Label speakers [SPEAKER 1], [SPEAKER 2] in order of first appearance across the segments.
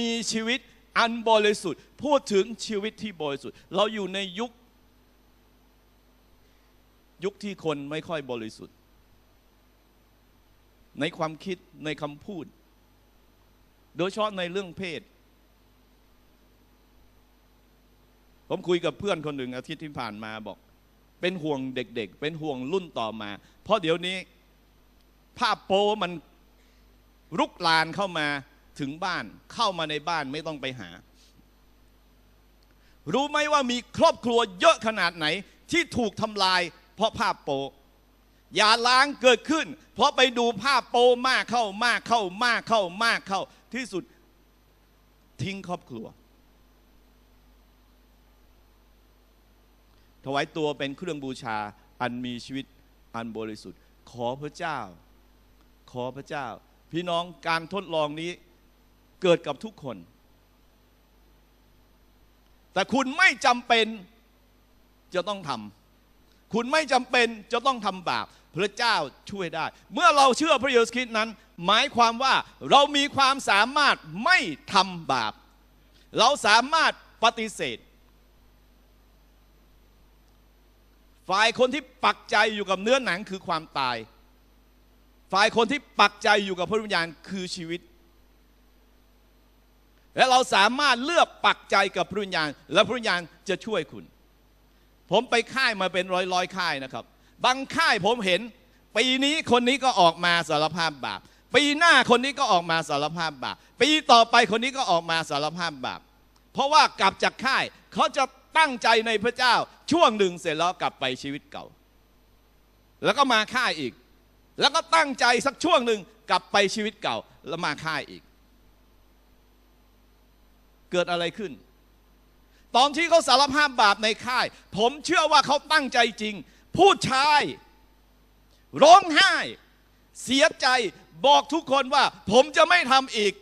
[SPEAKER 1] มีชีวิตอันบริสุทธิ์ พูดถึงชีวิตที่บริสุทธิ์ เราอยู่ในยุค ยุคที่คนไม่ค่อยบริสุทธิ์ ในความคิดในคำพูด โดยเฉพาะในเรื่องเพศ ผมคุยกับเพื่อนคนหนึ่งอาทิตย์ที่ผ่านมาบอก เป็นห่วงเด็ก ๆ เป็นห่วงรุ่นต่อมา เพราะเดี๋ยวนี้ ภาพโป๊มันรุกลานเข้ามา ถึงบ้านเข้ามาในบ้านไม่ต้องไปหา รู้ไหมว่ามีครอบครัวเยอะขนาดไหนที่ถูกทำลาย เพราะภาพโปอย่าล้างเกิดขึ้น เพราะไปดูภาพโปมากเข้ามากเข้ามากเข้ามากเข้า ที่สุดทิ้งครอบครัว ถวายตัวเป็นเครื่องบูชาอันมีชีวิตอันบริสุทธิ์ ขอพระเจ้า ขอพระเจ้า พี่น้องการทดลองนี้ เกิดกับทุกคน แต่คุณไม่จำเป็นจะต้องทำคุณไม่จำเป็นจะต้องทำบาปพระเจ้าช่วยได้ เมื่อเราเชื่อพระเยซูคริสต์นั้น หมายความว่าเรามีความสามารถไม่ทำบาป เราสามารถปฏิเสธ ฝ่ายคนที่ปักใจอยู่กับเนื้อหนังคือความตาย ฝ่ายคนที่ปักใจอยู่กับพระวิญญาณคือชีวิต และเราสามารถเลือกปักใจกับพระวิญญาณ และพระวิญญาณจะช่วยคุณ ผมไปค่ายมาเป็นร้อยร้อยๆค่ายนะครับ บางค่ายผมเห็น ปีนี้คนนี้ก็ออกมาสารภาพบาป ปีหน้าคนนี้ก็ออกมาสารภาพบาป ปีต่อไปคนนี้ก็ออกมาสารภาพบาป เพราะว่ากลับจากค่ายเขาจะตั้งใจในพระเจ้าช่วงหนึ่งเสร็จแล้วกลับไปชีวิตเก่า แล้วก็มาค่ายอีก แล้วก็ตั้งใจสักช่วงหนึ่งกลับไปชีวิตเก่าแล้วมาค่ายอีก เกิดอะไรขึ้น ตอนที่เขาสารภาพบาปในค่าย ผมเชื่อว่าเขาตั้งใจจริงพูดชาย ร้องไห้ เสียใจบอกทุกคนว่า ผมจะไม่ทำอีก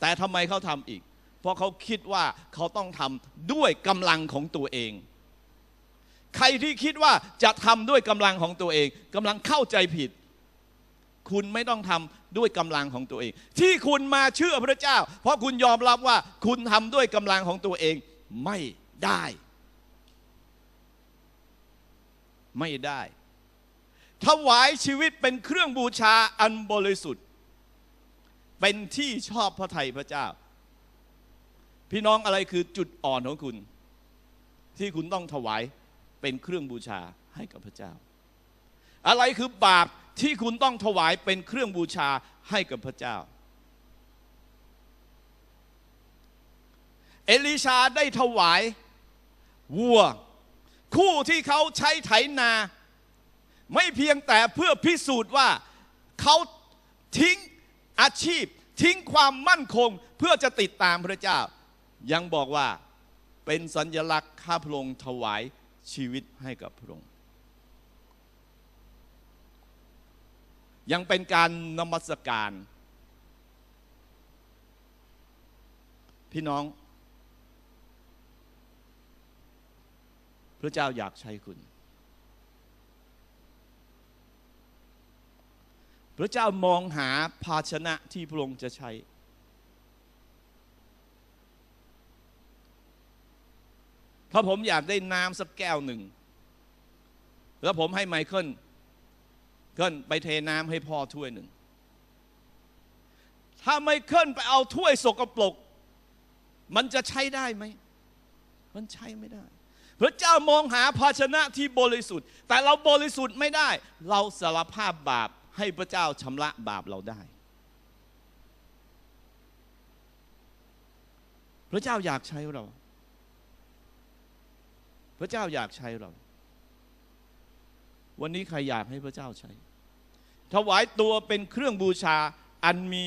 [SPEAKER 1] แต่ทำไมเขาทำอีก เพราะเขาคิดว่าเขาต้องทำด้วยกำลังของตัวเอง ใครที่คิดว่าจะทำด้วยกำลังของตัวเองกำลังเข้าใจผิด คุณไม่ต้องทำด้วยกำลังของตัวเอง ที่คุณมาเชื่อพระเจ้า เพราะคุณยอมรับว่าคุณทำด้วยกำลังของตัวเองไม่ได้ ไม่ได้ ถวายชีวิตเป็นเครื่องบูชาอันบริสุทธิ์ เป็นที่ชอบพระทัยพระเจ้า พี่น้องอะไรคือจุดอ่อนของคุณ ที่คุณต้องถวายเป็นเครื่องบูชาให้กับพระเจ้า อะไรคือบาป ที่คุณต้องถวายเป็นเครื่องบูชาให้กับพระเจ้า เอลิชาได้ถวายวัว คู่ที่เขาใช้ไถนา ไม่เพียงแต่เพื่อพิสูจน์ว่าเขาทิ้งอาชีพ ทิ้งความมั่นคงเพื่อจะติดตามพระเจ้า ยังบอกว่าเป็นสัญลักษณ์ข้าพระองค์ถวายชีวิตให้กับพระองค์ ยังเป็นการนมัสการ พี่น้อง พระเจ้าอยากใช้คุณ พระเจ้ามองหาภาชนะที่พระองค์จะใช้ ถ้าผมอยากได้น้ำสักแก้วหนึ่ง แล้วผมให้ไมเคิล เคิลไปเทน้ำให้พ่อถ้วยหนึ่ง ถ้าไม่เคิลไปเอาถ้วยสกปรกมันจะใช้ได้ไหม มันใช้ไม่ได้ พระเจ้ามองหาภาชนะที่บริสุทธิ์ แต่เราบริสุทธิ์ไม่ได้ เราสารภาพบาปให้พระเจ้าชำระบาปเราได้ พระเจ้าอยากใช้เรา พระเจ้าอยากใช้เรา วันนี้ใครอยากให้พระเจ้าใช้ ถวายตัวเป็นเครื่องบูชาอันมี